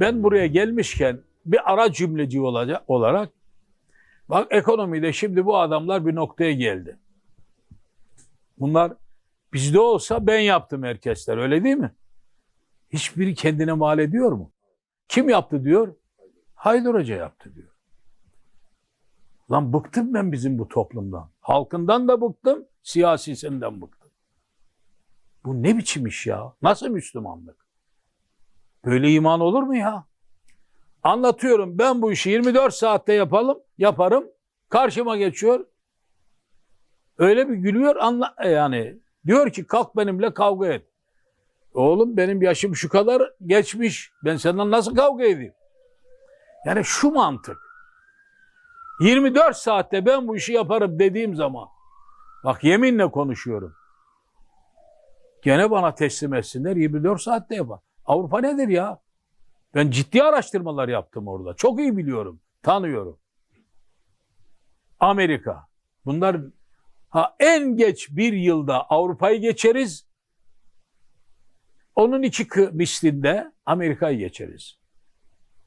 Ben buraya gelmişken bir ara cümleci olacak olarak bak ekonomide şimdi bu adamlar bir noktaya geldi. Bunlar bizde olsa ben yaptım herkesler öyle değil mi? Hiçbiri kendine mal ediyor mu? Kim yaptı diyor? Haydar Hoca yaptı diyor. Lan bıktım ben bizim bu toplumdan. Halkından da bıktım, siyasisinden bıktım. Bu ne biçim iş ya? Nasıl Müslümanlık? Böyle iman olur mu ya? Anlatıyorum ben bu işi 24 saatte yapalım, yaparım. Karşıma geçiyor. Öyle bir gülüyor anla yani diyor ki kalk benimle kavga et. Oğlum benim yaşım şu kadar geçmiş. Ben senden nasıl kavga edeyim? Yani şu mantık. 24 saatte ben bu işi yaparım dediğim zaman bak yeminle konuşuyorum. Gene bana teslim etsinler 24 saatte yapar. Avrupa nedir ya? Ben ciddi araştırmalar yaptım orada. Çok iyi biliyorum, tanıyorum. Amerika. Bunlar ha en geç bir yılda Avrupa'yı geçeriz. Onun iki mislinde Amerika'yı geçeriz.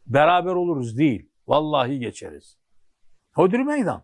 Beraber oluruz değil. Vallahi geçeriz. Hodri meydan.